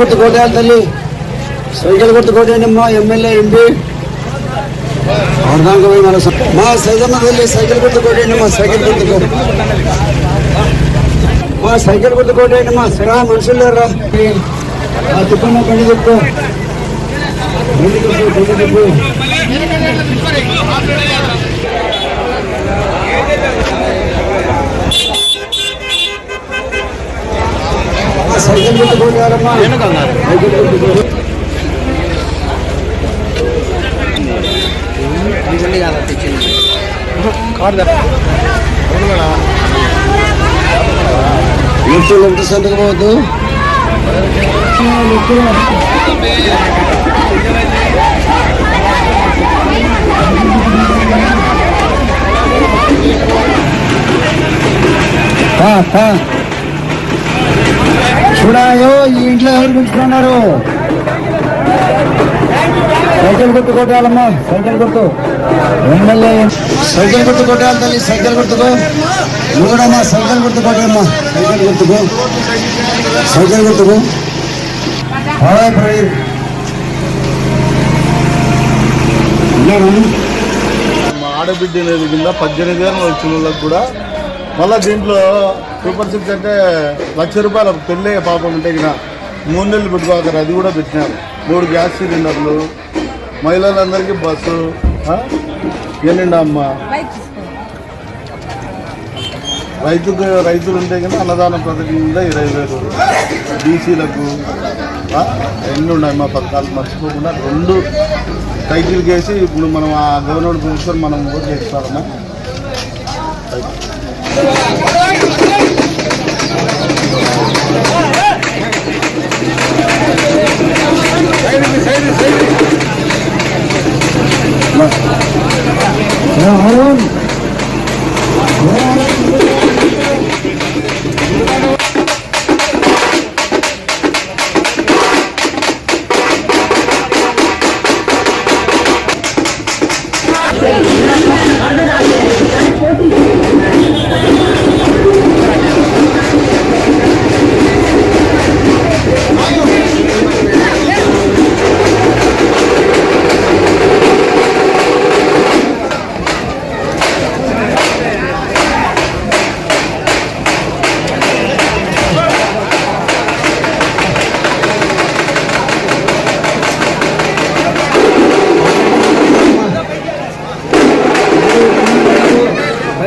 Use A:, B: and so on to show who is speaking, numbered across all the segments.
A: గుర్తు కోటేయాలి తల్లి. సైకిల్ గుర్తు కోటేయండమ్మా ఎమ్మెల్యే ఎంపీ. అర్ధాంక మా సైజమ్మ తల్లి సైకిల్ గుర్తు కోటేయండమ్మా సైకిల్ గుర్తు కో మా సైకిల్ గుర్తు కోటేయండమ్మా రా మనుషులు లేరా ఆ తిప్పన్న బండి తిప్పు బండి తిప్పు బండి తిప్పు మా సైకిల్ గుర్తు కోటేయాలమ్మా సైకిల్ గుర్తు కోటే వ్యక్తులు ఎంత సంతకం పోవద్దు ఇప్పుడాయో ఈ ఇంట్లో ఎవరు పెంచుకున్నారు సైకిల్ గుర్తు కొట్టాలమ్మా సైకిల్ గుర్తు. ఎమ్మెల్యే సైకిల్ గుర్తు కొట్టాలి తల్లి సైకిల్ గుర్తుకో. నువ్వుడమ్మా సైకిల్ గుర్తు కొట్టమ్మా సైకిల్ గుర్తుకో. సైకిల్ గుర్తుకో. హాయ్ ప్రవీణ్.
B: మా ఆడబిడ్డ అనేది కింద పద్దెనిమిది వేల వచ్చిన వాళ్ళకి కూడా. మళ్ళీ దీంట్లో సూపర్ సిక్స్ అంటే లక్ష రూపాయలు పెళ్ళి పాపం ఉంటే కదా మూడు నెలలు పెట్టుకోగలరు అది కూడా పెట్టినారు. మూడు గ్యాస్ సిలిండర్లు మహిళలందరికీ బస్సు ఏనండి అమ్మ. రైతుకు రైతులు ఉంటే కదా అన్నదాన పథకం కింద ఇరవై వేలు. బీసీలకు ఎన్ని ఉన్నాయి మా పథకాలు? మర్చిపోకుండా రెండు టైటిల్ కేసి ఇప్పుడు మనం ఆ గవర్నమెంట్ కూర్చొని మనం ఓటు చేస్తామన్నా
A: Now, hold on.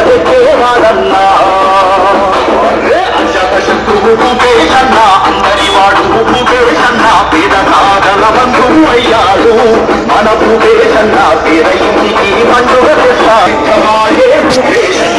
A: వాడన్నా
B: శత్రువు పేషన్నా అందరి వాడు పేషన్నా పేద
C: సాధన బంధువు అయ్యాడు. మన భూపేషన్నా పేద ఇంటికి
D: మండుగ తెస్తాడే భూపేషన్న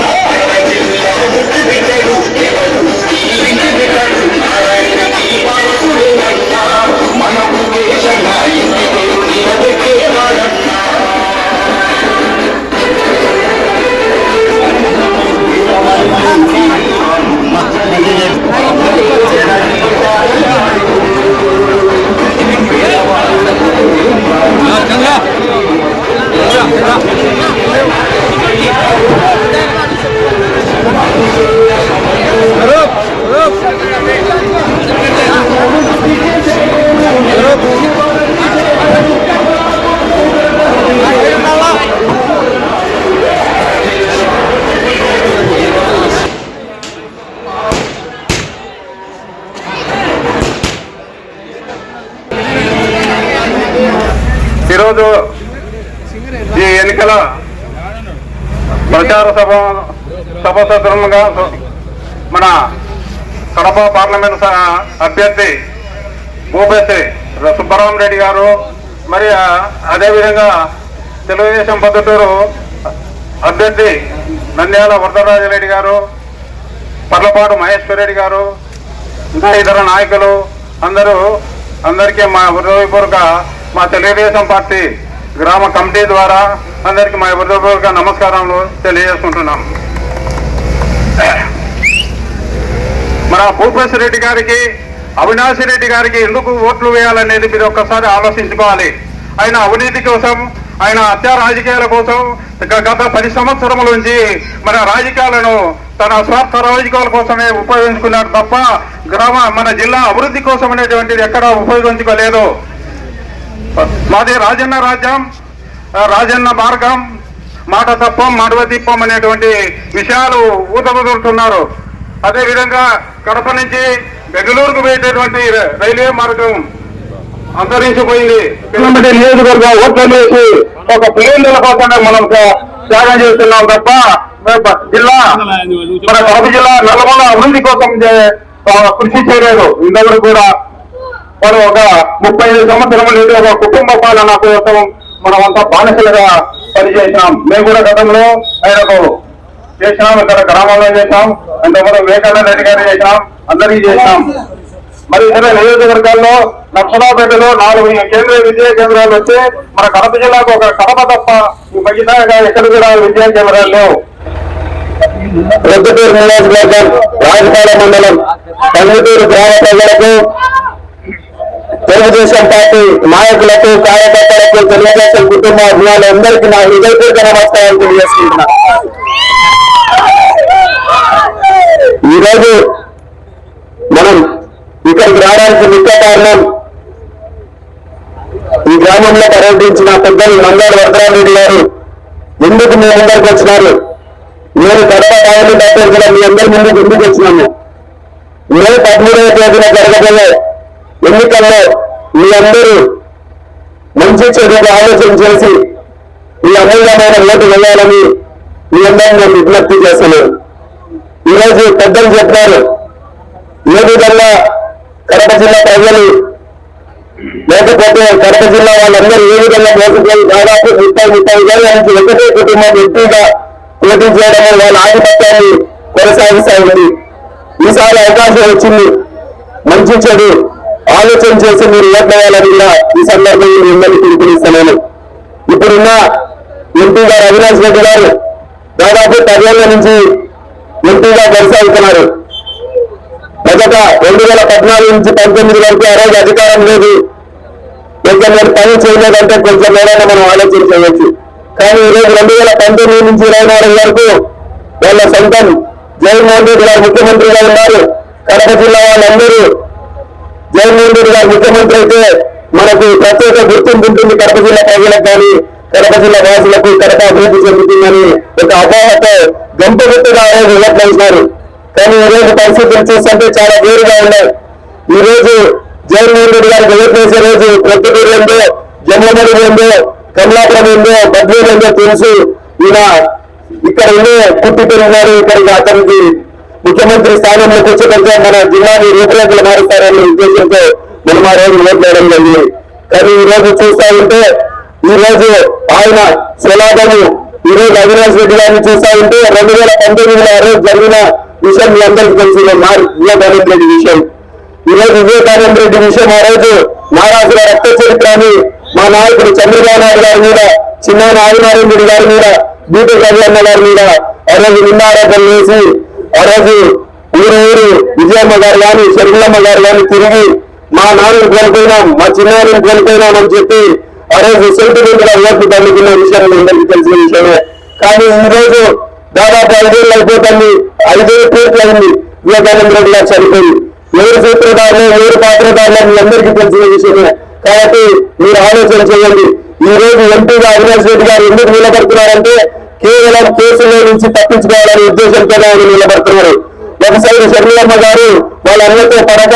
D: ప్రచార సభ సభ సదృఢంగా మన కడప పార్లమెంట్ అభ్యర్థి భూపతి సుబ్బరామ రెడ్డి గారు మరి అదేవిధంగా తెలుగుదేశం పద్ధతూరు అభ్యర్థి నంద్యాల వరదరాజరెడ్డి గారు పర్లపాడు మహేశ్వర్ రెడ్డి గారు ఇంకా ఇతర నాయకులు అందరూ అందరికీ మా హృదయపూర్వక మా తెలుగుదేశం పార్టీ గ్రామ కమిటీ ద్వారా అందరికీ మా హృదయపూర్వక నమస్కారాలు తెలియజేసుకుంటున్నాం. మన భూపేశ్వర రెడ్డి గారికి అవినాష్ రెడ్డి గారికి ఎందుకు ఓట్లు వేయాలనేది మీరు ఒక్కసారి ఆలోచించుకోవాలి. ఆయన అవినీతి కోసం ఆయన హత్య రాజకీయాల కోసం గత పది సంవత్సరముల నుంచి మన రాజకీయాలను తన స్వార్థ రాజకీయాల కోసమే ఉపయోగించుకున్నాడు తప్ప గ్రామ మన జిల్లా అభివృద్ధి కోసం అనేటువంటిది ఎక్కడా ఉపయోగించుకోలేదు. మాది రాజన్న రాజ్యం. రాజన్న మార్గం మాట తప్పం మడవ తిప్పం అనేటువంటి విషయాలు ఊతకుదురుతున్నారు అదే విధంగా కడప నుంచి బెంగళూరుకు పోయేటటువంటి రైల్వే మార్గం అంతరించిపోయింది. పిల్లమటి నియోజకవర్గ ఓట్లు వేసి ఒక పిల్లల కోసమే మనం త్యాగం చేస్తున్నాం తప్ప జిల్లా మన కడప జిల్లా నల్లగొండ అభివృద్ధి కోసం కృషి చేయలేదు. ఇంతవరకు కూడా మనం ఒక ముప్పై ఐదు సంవత్సరాల నుండి ఒక కుటుంబ పాలన కోసం మనం అంతా బానిసలుగా పనిచేసినాం. మేము కూడా గతంలో ఆయనకు చేసినాం ఇక్కడ గ్రామంలో చేసినాం అంటే మనం వివేకానంద రెడ్డి గారు చేసినాం అందరికీ చేసినాం. మరి ఇతర నియోజకవర్గాల్లో నర్సరాపేటలో నాలుగు కేంద్రీయ విద్యా కేంద్రాలు వస్తే మన కడప జిల్లాకు ఒక కడప తప్ప ఈ మిగతా ఎక్కడ కూడా విద్యా కేంద్రాలు లేవు. ప్రొద్దుటూరు నియోజకవర్గం రాజపాల మండలం కందుటూరు గ్రామ ప్రజలకు తెలుగుదేశం పార్టీ నాయకులకు కార్యకర్తలకు తెలుగుదేశం కుటుంబ అభిమానులందరికీ నా హృదయపూర్వక నమస్కారాలు తెలియజేసుకుంటున్నా. ఈరోజు మనం ఇక్కడికి రావడానికి ముఖ్య కారణం ఈ గ్రామంలో పర్యటించిన పెద్దలు నందాడు వరదరారెడ్డి గారు. ఎందుకు మీ అందరికి వచ్చినారు? నేను కడప పార్లమెంట్ అభ్యర్థుల మీ అందరి ముందుకు ఎందుకు వచ్చినాము? మే పదమూడవ తేదీన జరగబోయే ఎన్నికల్లో మీ అందరూ మంచి చెడుగా ఆలోచన చేసి ఈ అమూల్యమైన ఓటు వేయాలని మీ అందరినీ నేను విజ్ఞప్తి చేస్తున్నాను. ఈరోజు పెద్దలు చెప్పారు ఏ విధంగా కడప జిల్లా ప్రజలు లేకపోతే కడప జిల్లా వాళ్ళందరూ ఏ విధంగా మోసపోయి దాదాపు ముప్పై ముప్పై వేల నుంచి ఒకటే కుటుంబం ఎక్కువగా పోటీ చేయడం వాళ్ళ ఆధిపత్యాన్ని కొనసాగిస్తా ఉంది. ఈసారి అవకాశం వచ్చింది. మంచి చెడు ఆలోచన చేసి మీరు ఓట్లేయాలని కూడా ఈ సందర్భంగా మిమ్మల్ని అందరికీ పిలుపునిస్తున్నాను. ఇప్పుడున్న ఎంపీ గారు అవినాష్ రెడ్డి గారు దాదాపు పదేళ్ళ నుంచి ఎంపీగా కొనసాగుతున్నారు. మొదట రెండు వేల పద్నాలుగు నుంచి పంతొమ్మిది వరకు ఆ రోజు అధికారం లేదు. కొంచెం నేను పని చేయలేదంటే కొంచెం ఏదైనా మనం ఆలోచన చేయవచ్చు. కానీ ఈరోజు రెండు వేల పంతొమ్మిది నుంచి ఇరవై నాలుగు వరకు వాళ్ళ సొంతం జగన్మోహన్ రెడ్డి గారు ముఖ్యమంత్రిగా ఉన్నారు. కడప జిల్లా వాళ్ళందరూ జగన్మోహన్ రెడ్డి గారు ముఖ్యమంత్రి అయితే మనకు ప్రత్యేక గుర్తింపు ఉంటుంది. కడప జిల్లా ప్రజలకు కానీ కడప జిల్లా వాసులకు కడప అభివృద్ధి చెందుతుందని ఒక అపోహతో గంపగుట్టుగా ఆ రోజు ఓట్లు కానీ ఈ రోజు పరిస్థితులు చూస్తుంటే చాలా వేరుగా ఉన్నాయి. ఈ రోజు జగన్మోహన్ రెడ్డి గారికి ఓట్లు రోజు ప్రొద్దుటూరు ఏందో జమ్మమడి ఏందో కమలాపురం ఏందో బద్రీలు ఏందో తెలుసు. ఈయన ఇక్కడ ఉండే పుట్టి పెరిగినారు. ఇక్కడికి అతనికి ముఖ్యమంత్రి స్థానంలోకి వచ్చి మన జిల్లాని రూపురేఖలు మారుస్తారనే ఉద్దేశంతో మనం ఆ రోజు ఓట్లు జరిగింది. కానీ ఈ రోజు చూస్తా ఉంటే ఈ రోజు ఆయన శిలాదము ఈ రోజు అవినాష్ రెడ్డి గారిని చూస్తా ఉంటే రెండు వేల పంతొమ్మిదిలో ఆ రోజు జరిగిన విషయం మీ అందరికీ తెలిసిందే మార్ రెడ్డి విషయం. ఈ రోజు వివేకానంద రెడ్డి విషయం ఆ రోజు మహారాజుల రక్త చరిత్రని మా నాయకుడు చంద్రబాబు నాయుడు గారి మీద చిన్న ఆదినారాయణ రెడ్డి గారి మీద బీటీ రవి గారి మీద ఆ రోజు నిన్నారోపణలు వేసి ఆ రోజు ఊరు ఊరు విజయమ్మ గారు కానీ షర్మిలమ్మ గారు కానీ తిరిగి మా నాన్న కోల్పోయినాం మా చిన్నాన్నని కోల్పోయినాం అని చెప్పి ఆ రోజు సెల్ఫీ ఓట్లు దండుకున్న విషయం అందరికీ తెలిసిన విషయమే. కానీ ఈ రోజు దాదాపు ఐదేళ్ళు అయిపోతుంది ఐదేళ్ళు పూర్తి అయింది వివేకానంద రెడ్డి గారు చనిపోయి. ఎవరు సూత్రధారులు ఎవరు పాత్రధారులు మీ అందరికీ తెలిసిన విషయమే. కాబట్టి మీరు ఆలోచన చేయండి. ఈ రోజు ఎంపీగా అవినాష్ రెడ్డి గారు ఎందుకు నిలబడుతున్నారంటే కేవలం కేసులో నుంచి తప్పించుకోవాలనే ఉద్దేశంతో ఆయన నిలబడుతున్నారు. ఒకసారి షర్మిలమ్మ గారు వాళ్ళ అన్నతో పడక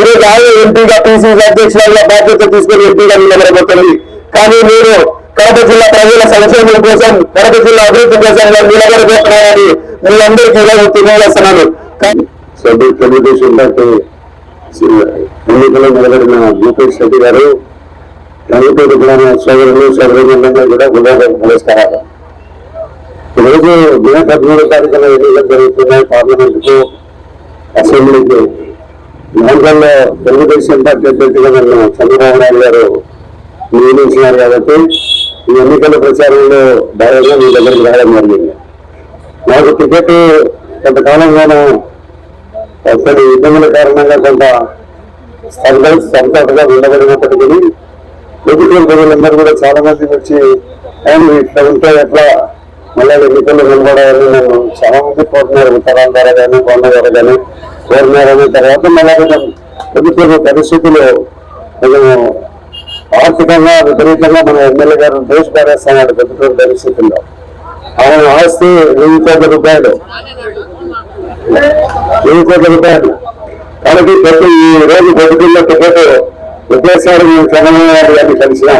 D: ఈరోజు ఆయన ఎంపీగా పిసిసి అధ్యక్షురాలుగా బాధ్యత తీసుకుని ఎంపీగా నిలబడబోతుంది. కానీ మీరు కడప జిల్లా ప్రజల సంక్షేమం కోసం కడప జిల్లా అభివృద్ధి కోసం నిలబడబోతున్నారని మీ అందరికీ ఇలా తెలియజేస్తున్నాను. కానీ తెలుగుదేశం పార్టీ ఎన్నికల్లో నిలబడిన భూపేష్ రెడ్డి గారు రంగుపేట గ్రామ సోదరులు సోదరులందరూ కూడా గులాబీ నమస్కారాలు ఈరోజు మే పదమూడో తారీఖున ఎన్నికలు జరుగుతున్నాయి. పార్లమెంట్కు అసెంబ్లీకి నవంబర్లో తెలుగుదేశం పార్టీ అభ్యర్థిగా నన్ను చంద్రబాబు నాయుడు గారు నియమించినారు కాబట్టి ఈ ఎన్నికల ప్రచారంలో భాగంగా మీ దగ్గరికి రావడం జరిగింది. నాకు టికెట్ కొంతకాలంగానూ కొన్ని ఇబ్బందుల కారణంగా కొంత స్తంభ సంతటగా ఉండబడినప్పటికీ ప్రభుత్వం ప్రజలందరూ కూడా చాలా మంది వచ్చి ఆయన ఇట్లా ఉంటే ఎట్లా మళ్ళీ ఎన్నికలు నిలబడాలని నన్ను చాలా మంది కోరుతున్నారు. ఉత్తరాల ద్వారా కానీ కొండ ద్వారా కానీ కోరినారని తర్వాత మళ్ళీ కొంచెం ప్రభుత్వ పరిస్థితులు కొంచెం ఆర్థికంగా విపరీతంగా మన ఎమ్మెల్యే గారు దేశ పారేస్తున్నాడు ప్రభుత్వ పరిస్థితుల్లో. ఆయన ఆస్తి వెయ్యి కోట్ల రూపాయలు. వెయ్యి కోట్ల రూపాయలు. కాబట్టి ప్రతి ఈ రోజు పొద్దున్న టికెట్ ఒకేసారి మేము చంద్రబాబు గారు గారిని కలిసిన.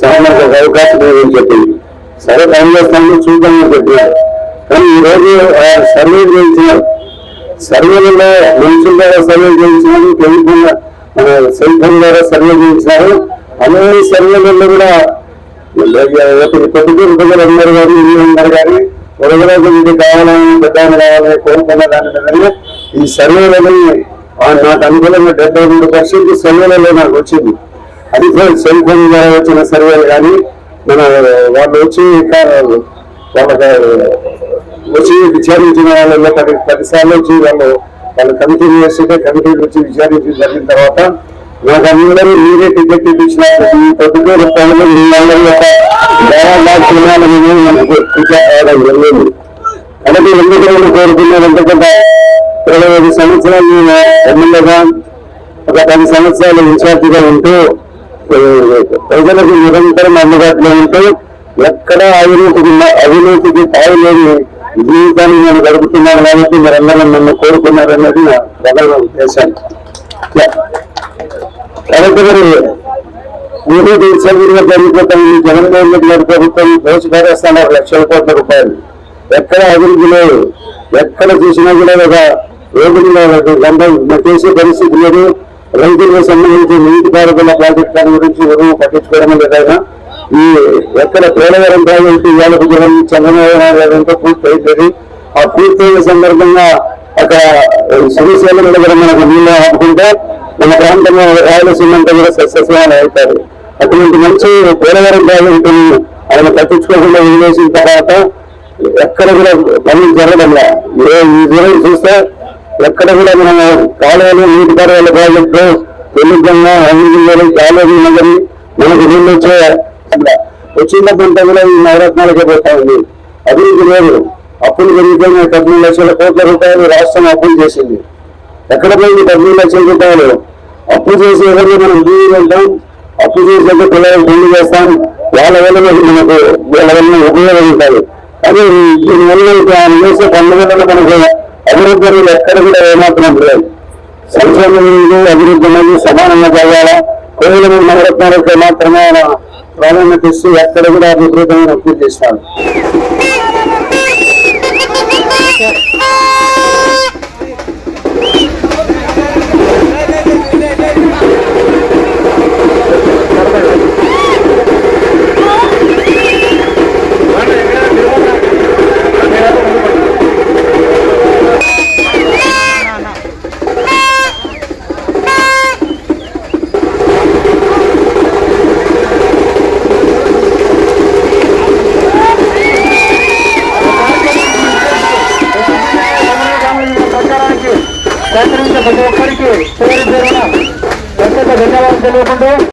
D: సమాజ అవకాశం లేదని చెప్పింది సరే కాంగ్రెస్ చేస్తామని చూద్దామని చెప్పారు. కానీ ఈరోజు సర్వే చేయించినారు. సర్వేలలో మనుషుల ద్వారా సర్వే చేయించినారు టెలిఫోన్ మన సెల్ ఫోన్ ద్వారా సర్వే చేయించినారు. అన్ని సర్వేలలో కూడా పొద్దుటూరు ప్రజలు అందరూ కానీ ఇల్లు ఉన్నారు కానీ వరదలకు ఇది కావాలని పెద్ద కావాలని కోరుకున్న దాని విధంగా ఈ సర్వేలని నాకు అనుకూలంగా డెబ్బై మూడు పర్సెంట్ సర్వేలలో నాకు వచ్చింది. అది సెల్ ఫోన్ ద్వారా వచ్చిన సర్వేలు కానీ మన వాళ్ళు వచ్చి వాళ్ళకి వచ్చి విచారించిన వాళ్ళలో పది పదిసార్లు వచ్చి వాళ్ళు వాళ్ళు కమిటీ చేస్తుంటే కమిటీ వచ్చి విచారించి జరిగిన తర్వాత నాకు అందరూ మీరే టికెట్ ఇప్పించినారు ఈ పొద్దుటూరు జరిగింది. ఎందుకు కోరుకున్నాను ఎందుకంటే ఇరవై ఐదు సంవత్సరాలు ఎమ్మెల్యేగా ఒక పది సంవత్సరాలు ఇన్ఛార్జిగా ఉంటూ ప్రజలకు నిరంతరం అందుబాటులో ఉంటే ఎక్కడ అవినీతికి అవినీతికి స్థాయి లేని జీవితాన్ని నేను గడుపుతున్నాను కాబట్టి మీరందరూ నన్ను కోరుకున్నారన్నది నా ప్రధాన ఉద్దేశం. కాబట్టి మూడు దేశాలుగా జరిగిపోతాయి. జగన్మోహన్ రెడ్డి గారి ప్రభుత్వం దోషపారేస్తున్నారు లక్షల కోట్ల రూపాయలు. ఎక్కడ అభివృద్ధి లేదు ఎక్కడ చూసినా కూడా ఒక రోడ్డు మీద గంట చేసే పరిస్థితి లేదు. రైతులకు సంబంధించి నీటిపారుదల ప్రాజెక్ట్ ప్రాజెక్టుల గురించి ఎవరు పట్టించుకోవడం లేదైనా ఈ ఎక్కడ పోలవరం ప్రాజెక్టు ఇవాళ జగన్ చంద్రబాబు నాయుడు గారితో పూర్తి అవుతుంది ఆ పూర్తయిన సందర్భంగా అక్కడ శ్రీశైలం దగ్గర మనకు నీళ్ళు ఆపుకుంటే మన ప్రాంతంలో రాయలసీమ అంతా కూడా సస్యశ్యాలు అవుతారు. అటువంటి మంచి పోలవరం ప్రాజెక్టు ఆయన పట్టించుకోకుండా వదిలేసిన తర్వాత ఎక్కడ కూడా పనులు జరగడం లే. ఏ ఈ దూరం చూస్తే ఎక్కడ కూడా మనం కాలువలు నీటి పారుదల ప్రాజెక్టు తెలుగుగా అభివృద్ధి కాలువలు నగరి మనకు నీళ్ళు వచ్చే వచ్చిన కూడా ఈ నవరత్నాలకే పోతా ఉంది. అభివృద్ధి లేదు. అప్పులు పెరిగిపోయిన పద్దెనిమిది లక్షల కోట్ల రూపాయలు రాష్ట్రం అప్పులు చేసింది. ఎక్కడ పోయింది పద్దెనిమిది లక్షల రూపాయలు? అప్పు చేసే ఎవరిని మనం భూమి వెళ్తాం అప్పు చేసినట్టు పిల్లలు పెళ్ళి చేస్తాం. వాళ్ళ వల్ల మనకు వీళ్ళ వల్ల ఉపయోగం ఉంటుంది. కానీ దీనివల్ల ఇప్పుడు ఆయన చేసే పనుల వల్ల మనకు అభివృద్ధి ఎక్కడ కూడా ఏమాత్రం లేదు. సంక్షేమం అభివృద్ధి అనేది సమానంగా జరగాల. కేవలం నవరత్నాలకు మాత్రమే ఆయన ప్రాధాన్యత ఇస్తూ ఎక్కడ కూడా విపరీతమైన అప్పులు
E: చేస్తాను